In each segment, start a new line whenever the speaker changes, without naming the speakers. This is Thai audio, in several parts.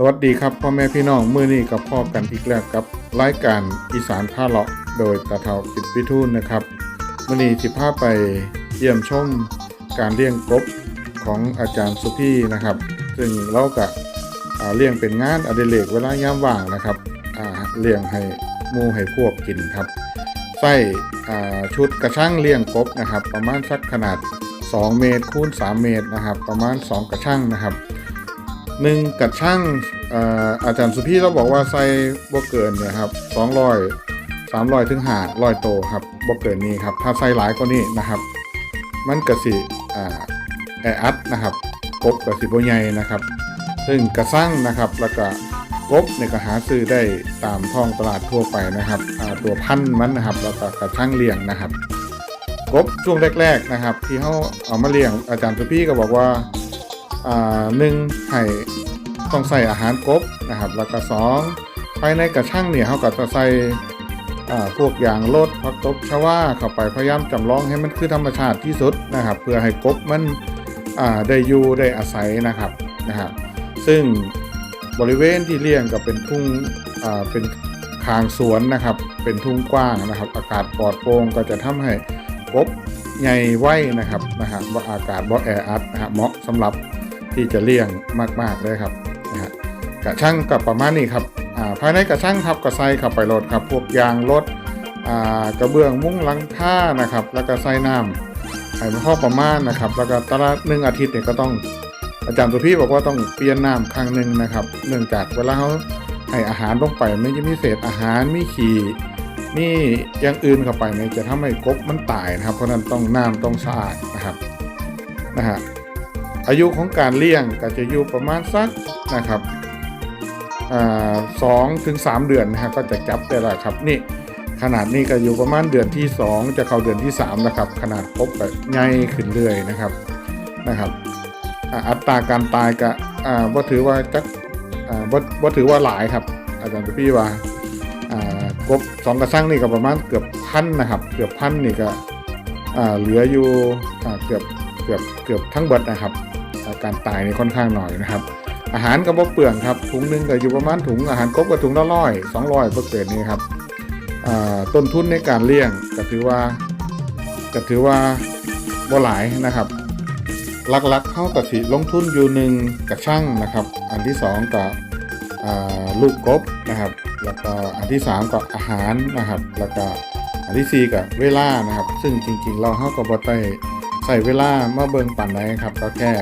สวัสดีครับพ่อแม่พี่น้องมื้อนี้กับพ่อกันอีกแล้วกับรายการอีสานพาเลาะโดยตาเทากิจพิทูลนะครับมื้อนี้สิพาไปเยี่ยมชมการเลี้ยงกบของอาจารย์สุพี่นะครับ ซึ่งเราก็อ่าเลี้ยงเป็นงานอดิเรกเวลายามว่างนะครับเลี้ยงให้หมูให้พวกกินครับใส่ชุดกระช่างเลี้ยงกบนะครับ ประมาณสักขนาด 2 เมตรคูณ3เมตรนะครับ ประมาณ 2 กระช่างนะครับ หนึ่งกระช่างอาอาจารย์สุพี่เราบอกว่าใส่บ่เกินเนี่ยครับสองร้อยสามร้อยถึงห้าร้อยโตครับบ่เกินนี้ครับถ้าใส่หลายกว่านี้นะครับ มันกระสิอ่าแออัดนะครับกบกระสิบ่ใหญ่นะครับ ซึ่งกระสั่งนะครับแล้วก็กบเนี่ยก็หาซื้อได้ตามท้องตลาดทั่วไปนะครับตัวพันธุ์มันนะครับแล้วก็กระช่างเลี้ยงนะครับกบช่วงแรก ๆนะครับ ที่เขาเอามาเลี้ยงอาจารย์สุพี่ก็บอกว่าอ่าหนึ่งให้ ต้องใส่อาหารกบนะครับ แล้วก็สองภายในกระช่างเนี่ยเขาก็จะใส่พวกยางรถพักตบชว่าเข้าไปพยายามจำลองให้มันคือธรรมชาติที่สุดนะครับ เพื่อให้กบมันได้อยู่ได้อาศัยนะครับนะครับซึ่งบริเวณที่เลี้ยงก็เป็นทุ่งเป็นคางสวนนะครับ เป็นทุ่งกว้างนะครับ อากาศปลอดโปร่งก็จะทำให้กบใหญ่ไว้นะครับนะฮะว่าอากาศบ่แออัดนะฮะเหมาะสำหรับที่จะเลี่ยงมาก ๆ เลยครับ ระช่างกับประมาณนี้ครับภายในกระช่างครับกระใส่เข้าไปรถครับ พวกยางรถกระเบื้องมุ้งลังคานะครับ แล้วก็ใส่น้ำให้มันพอประมาณนะครับ แล้วก็ตละหนึ่งอาทิตย์เนี่ยก็ต้องอาจารย์สุพี่บอกว่าต้องเปลี่ยนน้ำครั้งหนึ่งนะครับ เนื่องจากเวลาเขาให้อาหารลงไปไม่จะมีเศษอาหารมีขี้มีอย่างอื่นเข้าไปเนี่ยจะทำให้กบมันตายนะครับ เพราะฉะนั้นต้องน้ำต้องสะอาดนะครับนะฮะอายุของการเลี้ยงก็จะอยู่ประมาณสักนะครับ สองถึงสามเดือนนะฮะก็จะจับได้แล้วครับนี่ขนาดนี้ก็อยู่ประมาณเดือนที่ 2 จะเข้าเดือนที่3นะครับขนาดครบแบบใหญ่ขึ้นเรื่อยนะครับนะครับอัตราการตายก็อ่าว่าถือว่าจักอ่าว่าว่าถือว่าหลายครับ อาจารย์พี่ว่าอ่ากบสองกระชังนี่ก็ประมาณเกือบพันนะครับ เกือบพันนี่ก็อ่าเหลืออยู่อ่าเกือบเกือบเกือบทั้งเบิดนะครับอาการตายนี่ค่อนข้างหน่อยนะครับ อาหารก็บ่เปลืองครับถุงหนึงก็อยู่ประมาณถุงอาหารกบก็ถุงละร้อยสองร้อยก็เกิดนี่ครับต้นทุนในการเลี้ยงก็ถือว่าก็ถือว่าบ่หลายนะครับหลักๆเข้ากับสิลงทุนอยู่หนึ่งกับช่างนะครับ อันที่สองกับลูกกบนะครับ แล้วก็อันที่สามก็อาหารนะครับ แล้วก็อันที่สี่ก็เวลานะครับ ซึ่งจริงๆ เราเข้ากับบ่ได้ใส่เวลามาเบิ่งปั่นไหนครับ ก็แค่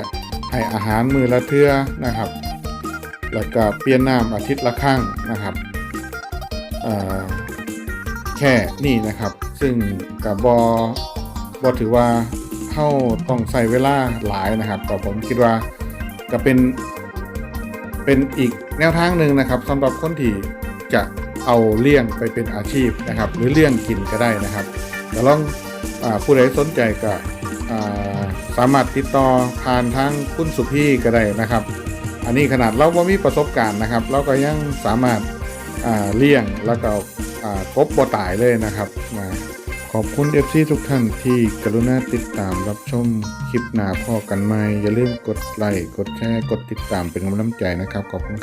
ให้อาหารมือละเทื่อนะครับ แล้วก็เปลี่ยนน้ำอาทิตย์ละครั้งนะครับแค่นี่นะครับ ซึ่งกับบอบอถือว่าเข้าต้องใส่เวลาหลายนะครับก็ผมคิดว่าก็เป็นเป็นอีกแนวทางหนึ่งนะครับสำหรับคนที่จะเอาเลี้ยงไปเป็นอาชีพนะครับ หรือเลี้ยงกินก็ได้นะครับแต่ลองอผู้ใดสนใจก็ สามารถติดต่อผ่านทางคุณสุพี่ก็ได้นะครับ อันนี้ขนาดเราว่มีประสบการณ์นะครับ เราก็ยังสามารถเลี้ยงแล้วก็อ่ากบบ่ตายเลยนะครับขอบคุณ FC ทุกท่านที่กรุณาติดตามรับชมคลิปหน้าพ่อกันใหม่อย่าลืมกดไลค์กดแชร์กดติดตามเป็นกำลังใจนะครับขอบคุณ